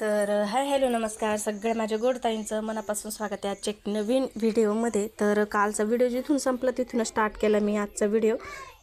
तर hi hello नमस्कार. सगळ्या माझ्या गोडताईंचं मनापासून स्वागत आहे आजच्या एक नवीन व्हिडिओमध्ये. तर कालचा व्हिडिओ जिथून संपला तिथून स्टार्ट केला मी आजचा व्हिडिओ.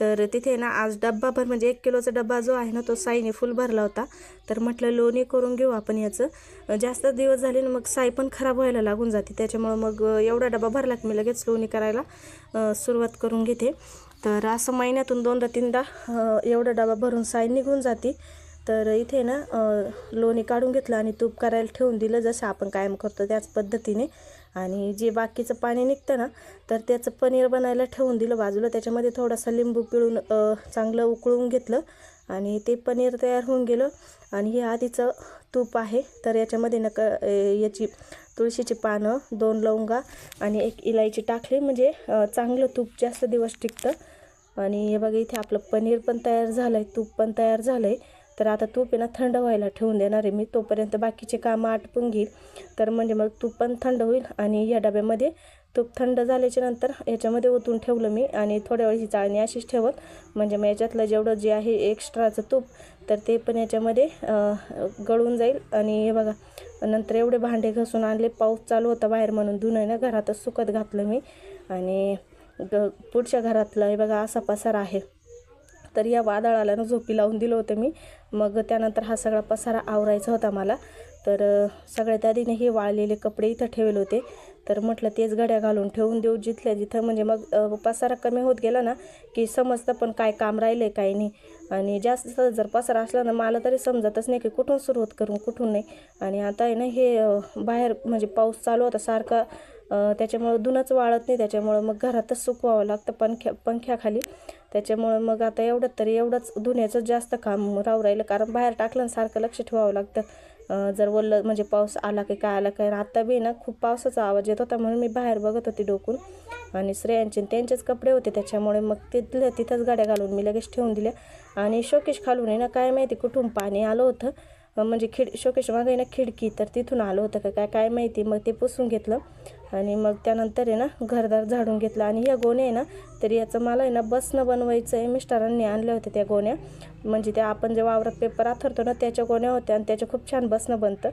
तर तिथे ना आज डब्बाभर म्हणजे एक किलोचा डब्बा जो आहे ना तो साईने फुल भरला होता. तर म्हटलं लोणी करून घेऊ आपण याचं. जास्त दिवस झाले ना मग साई पण खराब व्हायला लागून जाते. त्याच्यामुळं मग एवढा डबा भरला की मी लगेच लोणी करायला सुरुवात करून घेते. तर असं महिन्यातून दोनदा तीनदा एवढा डबा भरून साई निघून जाते. तर इथे ना लोणी काढून घेतलं आणि तूप करायला ठेवून दिलं जसं आपण कायम करतो त्याच पद्धतीने. आणि जे बाकीचं पाणी निघतं ना तर त्याचं पनीर बनायला ठेवून दिलं बाजूला. त्याच्यामध्ये थोडासा लिंबू पिळून चांगलं उकळून घेतलं आणि ते पनीर तयार होऊन गेलं. आणि हे आधीचं तूप आहे. तर याच्यामध्ये ना क याची तुळशीची पानं दोन लवंगा आणि एक इलायची टाकली. म्हणजे चांगलं तूप जास्त दिवस टिकतं. आणि हे बघा इथे आपलं पनीर पण तयार झालं आहे तूप पण तयार झालं आहे तर आता तूप आहे ना थंड व्हायला ठेवून देणार आहे मी. तोपर्यंत बाकीचे कामं आटपून घेईल. तर म्हणजे मग तूप पण थंड होईल आणि या डब्यामध्ये तूप थंड झाल्याच्यानंतर याच्यामध्ये ओतून ठेवलं मी आणि थोड्या वेळ ही चाळणी अशीच ठेवत. म्हणजे मग याच्यातलं जेवढं जे आहे एक्स्ट्राचं तूप तर ते पण याच्यामध्ये गळून जाईल. आणि हे बघा नंतर एवढे भांडे घासून आणले. पाऊस चालू होता बाहेर म्हणून धुणं ना घरातच सुकत घातलं मी. आणि ग पुढच्या घरातलं हे बघा असा पसार आहे. तर या वादळाला ना झोपी लावून दिलं होतं मी. मग त्यानंतर हा सगळा पसारा आवरायचा होता मला. तर अ, सगळ्यात आधीने हे वाळलेले कपडे इथं ठेवले होते. तर म्हटलं तेच गड्या घालून ठेवून देऊ जिथल्या जिथं. म्हणजे मग पसारा कमी होत गेला ना की समजतं पण काय काम राहिलं आहे काय नाही. आणि जास्त जर पसारा असला ना मला तरी समजतच नाही की कुठून सुरुवात करून कुठून नाही. आणि आता आहे ना हे बाहेर म्हणजे पाऊस चालू होता सारखा त्याच्यामुळं धुनंच वाळत नाही त्याच्यामुळं मग घरातच सुकवावं लागतं पंख्या पंख्याखाली. त्याच्यामुळं मग आता एवढं तरी एवढंच धुण्याचं जास्त काम राहू राहिलं कारण बाहेर टाकलं सारखं लक्ष ठेवावं लागतं. जर वल्ल म्हणजे पाऊस आला की काय आला काय आता बी ना खूप पावसाचा आवाज येत होता म्हणून मी बाहेर बघत होती डोकून. आणि श्रेयांचे आणि त्यांचेच कपडे होते त्याच्यामुळे मग तिथल्या तिथंच गाड्या घालून मी लगेच ठेवून दिल्या. आणि शोकेश खालून आहे ना काय माहिती कुठून पाणी आलं होतं. म्हणजे खिड शोकेश मागे ना खिडकी तर तिथून आलं होतं का? काय काय माहिती? मग ते पुसून घेतलं. आणि मग त्यानंतर आहे ना घरदार झाडून घेतलं. आणि ह्या गोण्या आहे ना तर याचं मला आहे ना बसनं बनवायचं आहे मिस्टरांनी आणल्या होत्या त्या गोण्या. म्हणजे त्या आपण जे वावरात पेपर आथरतो ना त्याच्या गोण्या होत्या आणि त्याच्या खूप छान बसणं बनतं.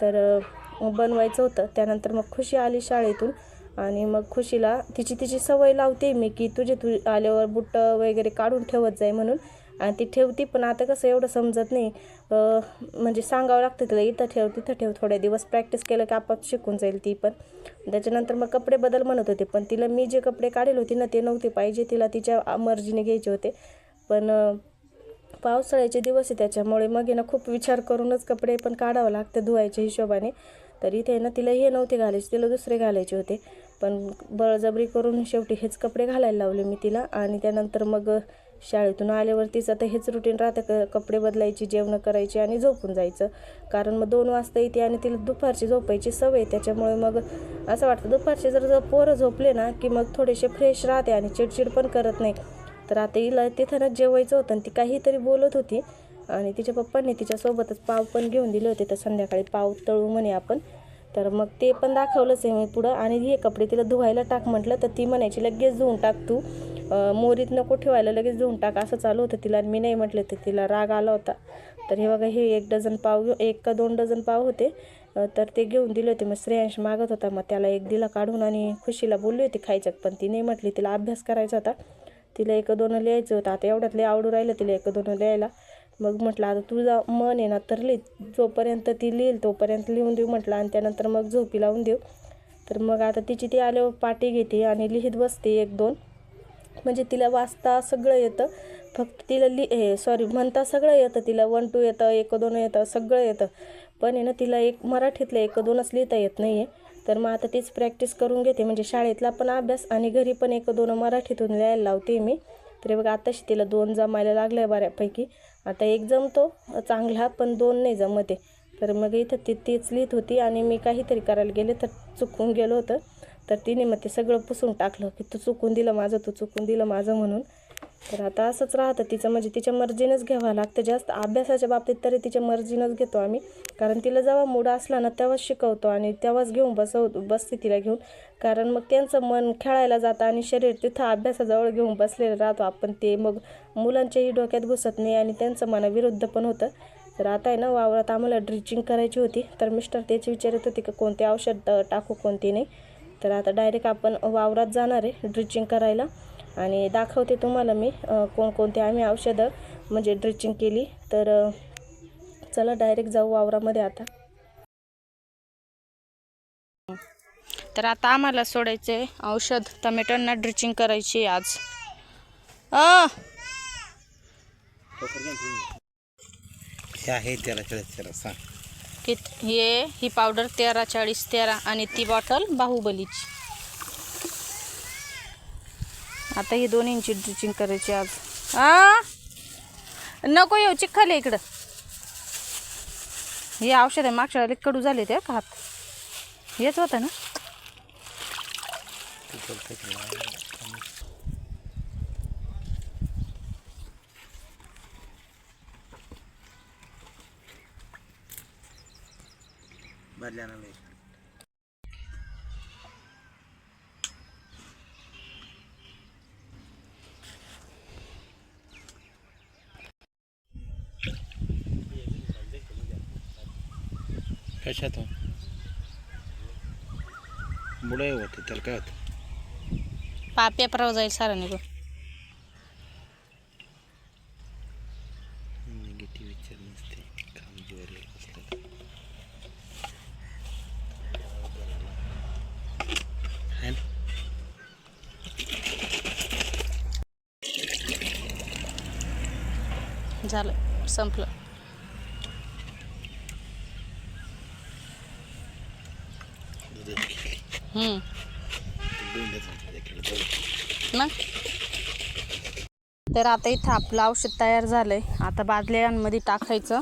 तर बनवायचं होतं. त्यानंतर मग खुशी आली शाळेतून. आणि मग खुशीला तिची तिची सवय लावते मी की तुझे तू आल्यावर बुट वगैरे काढून ठेवत जाय म्हणून. आणि ती ठेवती पण आता कसं एवढं समजत नाही. म्हणजे सांगावं लागतं तिला इथं ठेव तिथं ठेव थोड्या दिवस प्रॅक्टिस केलं की आपाप शिकून जाईल ती पण. त्याच्यानंतर मग कपडे बदल म्हणत होते पण तिला मी जे कपडे काढेल होते ना ते नव्हते पाहिजे. तिला तिच्या मर्जीने घ्यायचे होते. पण पावसाळ्याचे दिवस आहे त्याच्यामुळे मग आहे ना खूप विचार करूनच कपडे पण काढावं लागतं धुवायच्या हिशोबाने. तर इथे आहे ना तिला हे नव्हते घालायचे तिला दुसरे घालायचे होते. पण बळजबरी करून शेवटी हेच कपडे घालायला लावले मी तिला. आणि त्यानंतर मग शाळेतून आल्यावर तिचं आता हेच रुटीन राहतं क कपडे बदलायची जेवणं करायची आणि झोपून जायचं. कारण मग दोन वाजता येते आणि तिला दुपारची झोपायची सवय त्याच्यामुळे मग असं वाटतं दुपारचे जर जर पोरं झोपले ना की मग थोडेसे फ्रेश राहते आणि चिडचिड पण करत नाही. तर आता हिला तिथं ना जेवायचं होतं आणि ती काहीतरी बोलत होती. आणि तिच्या पप्पांनी तिच्यासोबतच पाव पण घेऊन दिले होते. तर संध्याकाळी पाव तळू म्हणे आपण. तर मग ते पण दाखवलंच आहे मी पुढं. आणि हे कपडे तिला धुवायला टाक म्हटलं तर ती म्हणायची लगेच धुवून टाक तू. मोरीत नको ठेवायला लगेच धुवून टाक. असं चालू होतं तिला. आणि मी नाही म्हटलं तर तिला राग आला होता. तर हे बघा हे एक डझन पाव घेऊ एक का दोन डझन पाव होते. तर ते घेऊन दिले होते. मग श्रेयांश मागत होता. मग त्याला एक दिला काढून आणि खुशीला बोलली होती खायच्यात पण ती नाही म्हटली. तिला अभ्यास करायचा होता. तिला एक दोन लिहायचं होतं. आता एवढ्यात लय आवडू राहिलं तिला एक दोन लिहायला. मग म्हटलं आता तुझा मन आहे ना तर लिह. जोपर्यंत ती लिहिल तोपर्यंत लिहून देऊ म्हटलं. आणि त्यानंतर मग झोपी लावून देऊ. तर मग आता तिची ती आल्यावर पाटी घेते आणि लिहित बसते एक दोन. म्हणजे तिला वाचता सगळं येतं. फक्त तिला लि हे सॉरी म्हणता सगळं येतं. तिला वन टू येतं एक दोन येतं सगळं येतं. पण आहे ना तिला एक मराठीतलं एक दोनच लिहिता येत नाही आहे तर मग आता तीच प्रॅक्टिस करून घेते. म्हणजे शाळेतला पण अभ्यास आणि घरी पण एक दोन मराठीतून लिहायला लावते मी. तरी बघा आताशी तिला दोन जमायला लागलं आहे बऱ्यापैकी. आता एक जमतो चांगला पण दोन नाही जमते तर मग इथं ती तीच लिहित होती आणि मी काहीतरी करायला गेले तर चुकून गेलो होतं. तर तिने मग ते सगळं पुसून टाकलं की तू चुकून दिलं माझं तू चुकून दिलं माझं म्हणून. तर आता असंच राहतं तिचं म्हणजे तिच्या मर्जीनंच घ्यावं लागतं. जास्त अभ्यासाच्या बाबतीत तरी तिच्या मर्जीनंच घेतो आम्ही. कारण तिला जेव्हा मूड असला ना तेव्हाच शिकवतो आणि तेव्हाच घेऊन बसव बसते तिला घेऊन. कारण मग त्यांचं मन खेळायला जातं आणि शरीर तिथं अभ्यासाजवळ घेऊन बसलेलं राहतो आपण. ते मग मुलांच्याही डोक्यात घुसत नाही आणि त्यांचं मनाविरुद्ध पण होतं. तर आता आहे ना वावरात आम्हाला ड्रिचिंग करायची होती. तर मिस्टर तेच विचारत होते की कोणते औषध टाकू कोणते नाही. तर आता डायरेक्ट आपण वावरात जाणार आहे ड्रिचिंग करायला. आणि दाखवते तुम्हाला मी कोणकोणते आम्ही औषधं म्हणजे ड्रिचिंग केली. तर चला डायरेक्ट जाऊ वावरामध्ये आता. तर आता आम्हाला सोडायचे औषध. टमॅटोंना ड्रिचिंग करायची आज. अ! हे आहे त्याला सांग. हे ही पावडर तेरा चाळीस तेरा आणि ती बॉटल बाहुबलीची. आता ही दोन इंची ड्रिचिंग करायची आज. आ? नको येऊ चिखल इकडं. हे औषध आहे मागच्या वेळेला कडू झाले ते का हात. हेच होतं ना? बदल्यानं कशातून मुळे होते त्याला काय होतं? पा पेपरावर जाईल सारा निघून. निगेटिव्ह विचार नसते. काम जीवर है ना? झालं संपलं. ना तर आता इथं आपलं औषध तयार झालंय. आता बादल्यांमध्ये टाकायचं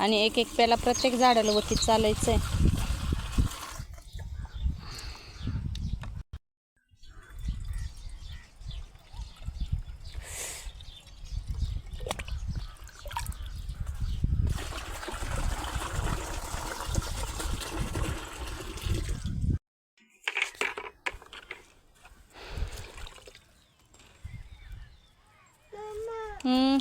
आणि एक एक प्याला प्रत्येक झाडाला वतीत चालायचं आहे हम्म.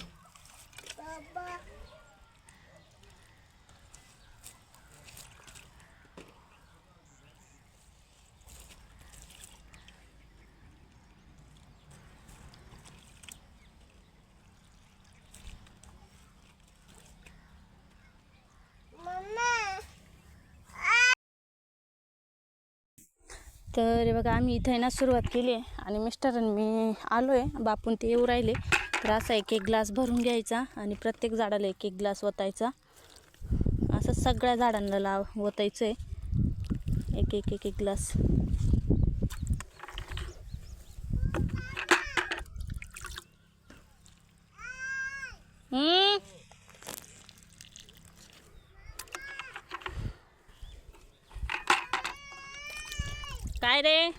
तर बघा आम्ही इथं ना सुरुवात केली आहे. आणि मिस्टरांनी मी आलो आहे बापून ते येऊ राहिले. तर असा एक एक ग्लास भरून घ्यायचा आणि प्रत्येक झाडाला एक एक ग्लास ओतायचा. असं सगळ्या झाडांना लाव ओतायचं आहे एक एक एक एक ग्लास हम्म. काय रे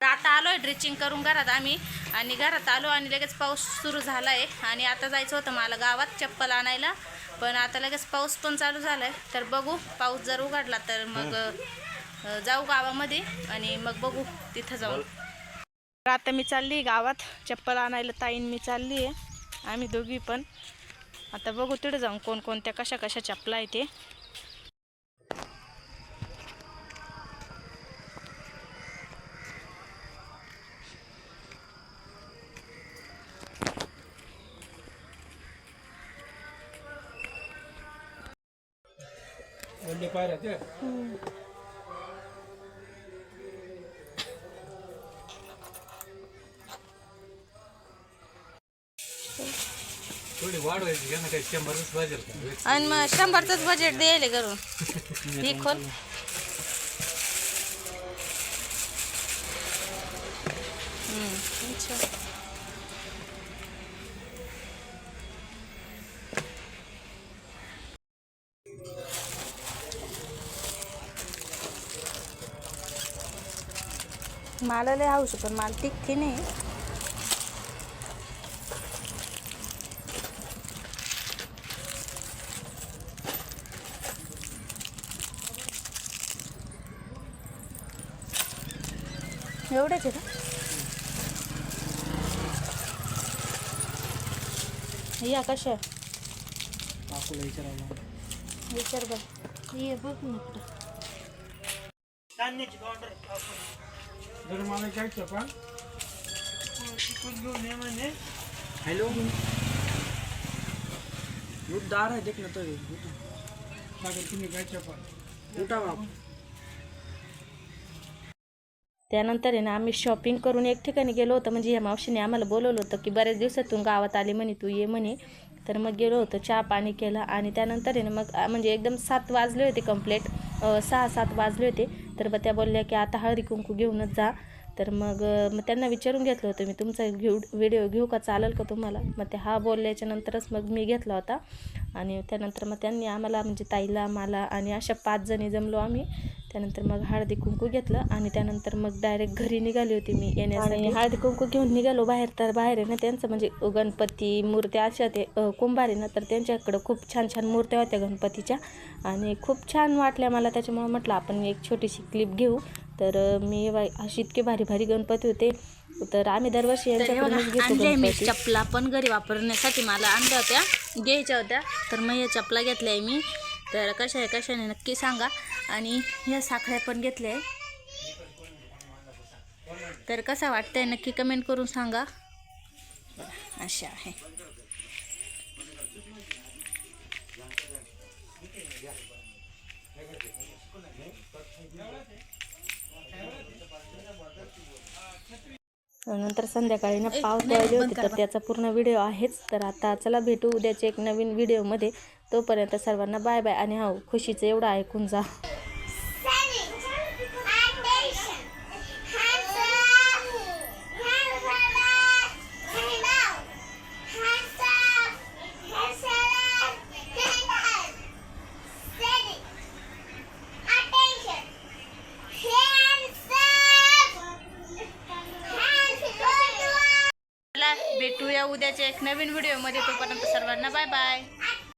आता आलोय ड्रिचिंग करून घरात आम्ही. आणि घरात आलो आणि लगेच पाऊस सुरू झाला आहे आणि आता जायचं होतं मला गावात चप्पल आणायला. पण आता लगेच पाऊस पण चालू झाला आहे तर बघू पाऊस जर उघडला तर मग जाऊ गावामध्ये आणि मग बघू तिथं जाऊन तर आता मी चालली गावात. चप्पल आणायला ताईन मी चालली आहे आम्ही दोघी पण. आता बघू तिकडे जाऊन कोणकोणत्या कशा कशा चपला आहे ते. थोडी वाढ व्हायची का ना काही शंभरच पाहिजे का? आणि मग शंभरचंच बजेट द्यायला करून ही खोल. हम्म, मला लय हौस आहे, पण मला टिकते नाही एवढेच आहे का या कशा विचार बघ. ये बघ ना. इकडं. जर मला घ्यायचं पण. हॅलो. दूध दार आहे देख ना तो तुम्ही घ्यायचं पण. उठा बाप. त्यानंतर आहे ना आम्ही शॉपिंग करून एक ठिकाणी गेलो होतो. म्हणजे या मावशीने आम्हाला बोलवलं होतं की बऱ्याच दिवसातून गावात आली म्हणे तू ये म्हणे. तर मग गेलो होतो चहा पाणी केलं. आणि त्यानंतर आहे ना मग म्हणजे एकदम सात वाजले होते कंप्लेट सहा सात वाजले होते. तर मग त्या बोलल्या की आता हळदी कुंकू घेऊनच जा. तर मग मग त्यांना विचारून घेतलं होतं मी तुमचा घेऊ व्हिडिओ घेऊ का? चालेल का तुम्हाला? मग ते हा बोलल्याच्या नंतरच मग मी घेतला होता. आणि त्यानंतर मग त्यांनी आम्हाला म्हणजे ताईला मला आणि अशा पाच जणी जमलो आम्ही. त्यानंतर मग हळदी कुंकू घेतलं आणि त्यानंतर मग डायरेक्ट घरी निघाली होती मी येण्यासाठी. हळदी कुंकू घेऊन निघालो बाहेर तर बाहेर आहे ना त्यांचं म्हणजे गणपती मूर्त्या अशा ते कुंभार ना तर त्यांच्याकडं खूप छान छान मूर्त्या होत्या गणपतीच्या. आणि खूप छान वाटल्या मला त्याच्यामुळे म्हटलं आपण एक छोटीशी क्लिप घेऊ. तर मी अशी इतके भारी भारी गणपती होते. तर आम्ही दरवर्षी आणल्या मी चपला पण घरी वापरण्यासाठी मला आणल्या होत्या घ्यायच्या होत्या. तर मग या चपला घेतल्या आहे मी. तर कशा आहे कशाने नक्की सांगा. आणि ह्या साखळ्या पण घेतल्या आहे. तर कसा वाटतंय नक्की कमेंट करून सांगा. अशा आहे. नंतर संध्याकाळी ना पाव तळले होते तर त्याचा पूर्ण व्हिडिओ आहेच. तर आता चला भेटू उद्याच्या एक नवीन व्हिडिओमध्ये तोपर्यंत सर्वांना बाय बाय आणि हो खुशीचं एवढं ऐकून जा. भेटूया उद्याच्या एक नवीन व्हिडिओमध्ये तोपर्यंत सर्वांना बाय बाय.